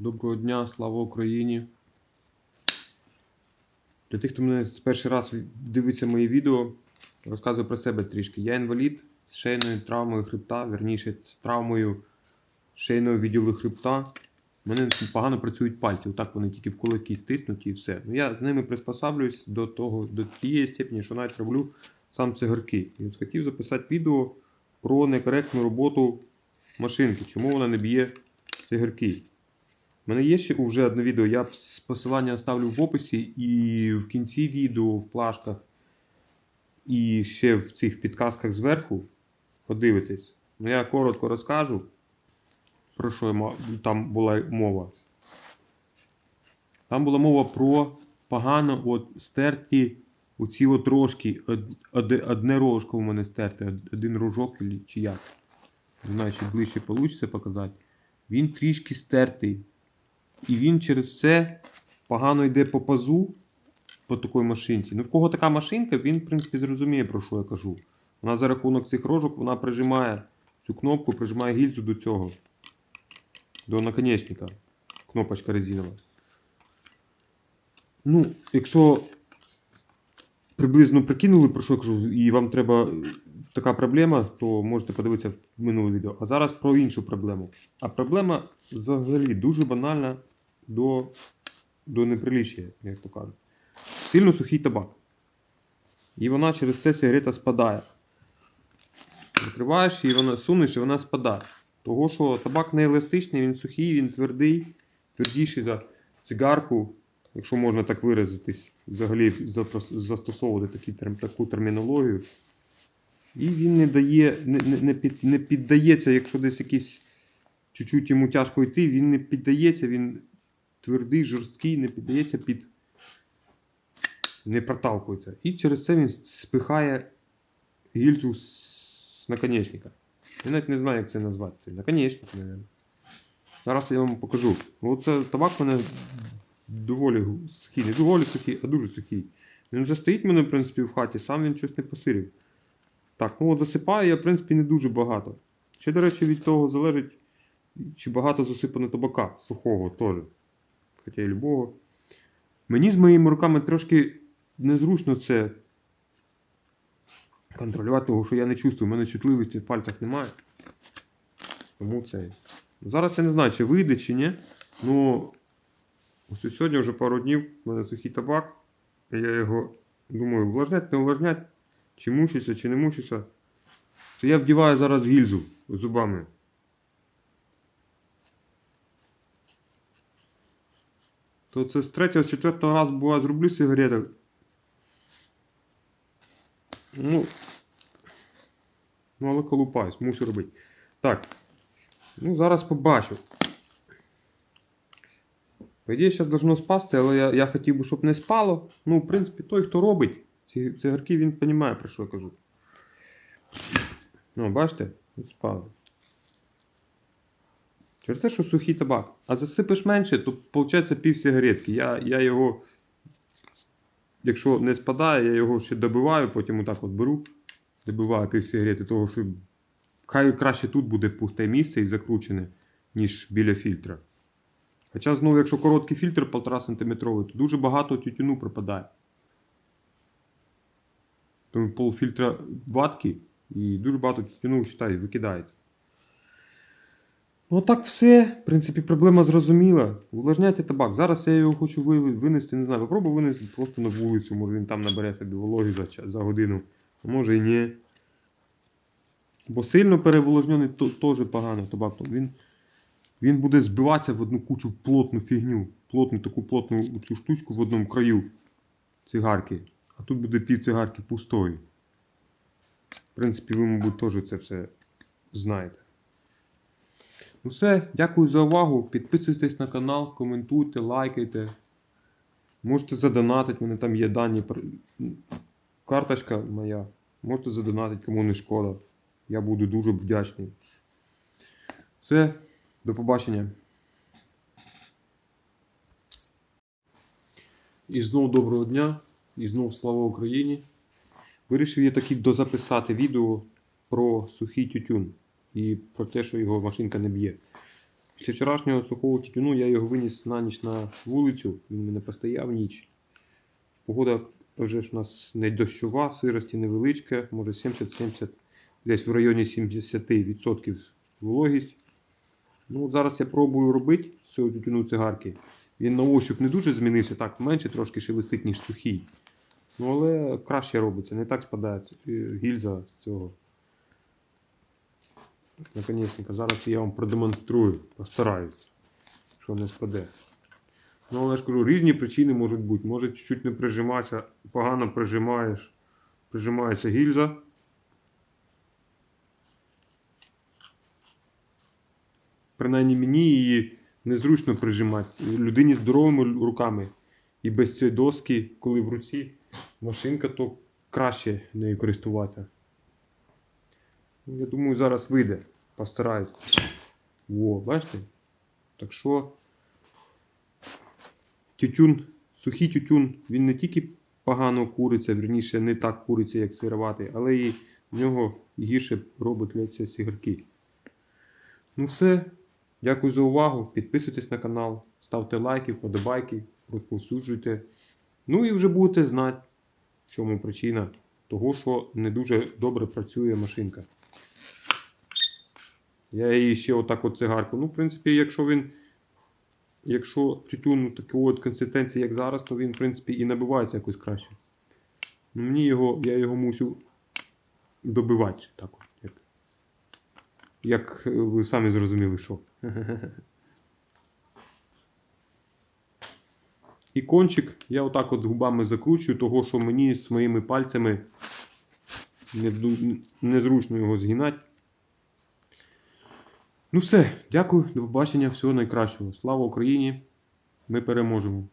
Доброго дня, слава Україні. Для тих, хто мене перший раз дивиться мої відео, розказую про себе трішки. Я інвалід з шейною травмою хребта, верніше з травмою шейного відділу хребта. У мене погано працюють пальці, отак вони тільки в кулаки стиснуті і все. Ну, я з ними приспосаблююсь до того, до тієї степені, що навіть роблю сам цигарки. І от хотів записати відео про некоректну роботу машинки, чому вона не б'є цигарки. У мене є ще вже одне відео, я посилання оставлю в описі і в кінці відео, в плашках, і ще в цих підказках зверху. Подивитесь. Ну я коротко розкажу, про що там була мова. Там була мова про погано от стерті оці от рожки. Од- Одне рожко у мене стерте, один рожок чи як. Не знаю, чи ближче вийде показати. Він трішки стертий. І він через це погано йде по пазу по такій машинці. Ну, в кого така машинка, він, в принципі, зрозуміє, про що я кажу. Вона за рахунок цих рожок вона прижимає цю кнопку, прижимає гільзу до цього, до наконечника. Кнопочка резинова. Ну, якщо приблизно прикинули, про що я кажу, і вам треба е, така проблема, то можете подивитися в минуле відео. А зараз про іншу проблему. А проблема взагалі дуже банальна до, до неприліччя, як то кажуть. Сильно сухий табак. І вона через це сигарета спадає. Закриваєш і вона сунеш, і вона спадає. Того, що табак не еластичний, він сухий, він твердий, твердіший за цигарку, якщо можна так виразитись, взагалі застосовувати такі, таку термінологію. І він не дає, не, не, не, піддається, якщо десь якийсь чуть-чуть йому тяжко йти, він не піддається, він твердий, жорсткий, не піддається під. Не проталкується. І через це він спихає гільзу з наконечника. Я навіть не знаю, як це назвати. Це наконечник, мабуть. Зараз я вам покажу. Оце табак у мене доволі сухий. Не доволі сухий, а дуже сухий. Він вже стоїть в мене, в принципі, в хаті, сам він щось не посирів. Так, ну от засипаю я, в принципі, не дуже багато. Ще, до речі, від того залежить, чи багато засипано табака сухого теж. Хоча і любого. Мені з моїми руками трошки незручно це контролювати, того, що я не чувствую, у мене чутливості в пальцях немає. Тому це. Зараз я не знаю, чи вийде, чи ні. Ну, ось сьогодні вже пару днів в мене сухий табак. Я його думаю, увлажнять, не увлажнять, чи мучиться, чи не мучиться. То я вдіваю зараз гільзу зубами. То це з третього, з четвертого разу буває зроблю сигарету. Ну, ну але колупаюсь, мушу робити. Так. Ну, зараз побачу. По ідеї, зараз должно спасти, але я, я хотів би, щоб не спало. Ну, в принципі, той, хто робить ці цигарки, він розуміє, про що я кажу. Ну, бачите, спало. Через те, що сухий табак. А засипеш менше, то виходить пів сигаретки. Я, я його, якщо не спадає, я його ще добиваю, потім отак от беру, добиваю пів сигарети, того що хай краще тут буде пусте місце і закручене, ніж біля фільтра. Хоча знову, якщо короткий фільтр 1,5 см, то дуже багато тютюну пропадає. Тому пол фільтра ватки і дуже багато тютюну читай, викидається. Ну так все. В принципі, проблема зрозуміла. Увлажняйте табак. Зараз я його хочу винести, не знаю, попробую винести просто на вулицю, може він там набере собі вологи за, за годину, а може і ні. Бо сильно переволожнений теж погано табак. Він, він буде збиватися в одну кучу плотну фігню, плотну таку плотну цю штучку в одному краю цигарки. А тут буде пів цигарки пустої. В принципі, ви, мабуть, теж це все знаєте. Все, дякую за увагу. Підписуйтесь на канал, коментуйте, лайкайте. Можете задонатити, мене там є дані. Карточка моя. Можете задонатити, кому не шкода. Я буду дуже вдячний. Все, до побачення. І знов доброго дня, і знов слава Україні. Вирішив я таки дозаписати відео про сухий тютюн і про те, що його машинка не б'є. Після вчорашнього сухого тютюну я його виніс на ніч на вулицю, він мене постояв ніч. Погода вже ж у нас не дощова, сирості невеличка, може 70-70, десь в районі 70% вологість. Ну, от зараз я пробую робити з цього тютюну цигарки. Він на ощуп не дуже змінився, так, менше трошки шелестить, ніж сухий. Ну, але краще робиться, не так спадається е, гільза з цього. Наконечника. Зараз я вам продемонструю, постараюсь, що не спаде. Ну, але ж кажу, різні причини можуть бути. Може чуть-чуть не прижиматися, погано прижимаєш, прижимається гільза. Принаймні мені її незручно прижимати. Людині здоровими руками. І без цієї доски, коли в руці машинка, то краще нею користуватися. Ну, Я думаю, зараз вийде. Постараюсь. Во, бачите? Так що тютюн, сухий тютюн, він не тільки погано куриться, вірніше, не так куриться, як сироватий, але і в нього гірше робить сигарки. Ну все. Дякую за увагу. Підписуйтесь на канал, ставте лайки, вподобайки, розповсюджуйте. Ну і вже будете знати, в чому причина того, що не дуже добре працює машинка. Я її ще отак от цигарку. Ну, в принципі, якщо він. Якщо тютюн такої от консистенції, як зараз, то він, в принципі, і набивається якось краще. Ну, Мені його, я його мусю добивати. Так от, як, як ви самі зрозуміли, що. І кончик я отак от губами закручую, того що мені своїми пальцями незручно його згинати. Ну все, дякую, до побачення, всього найкращого. Слава Україні! Ми переможемо!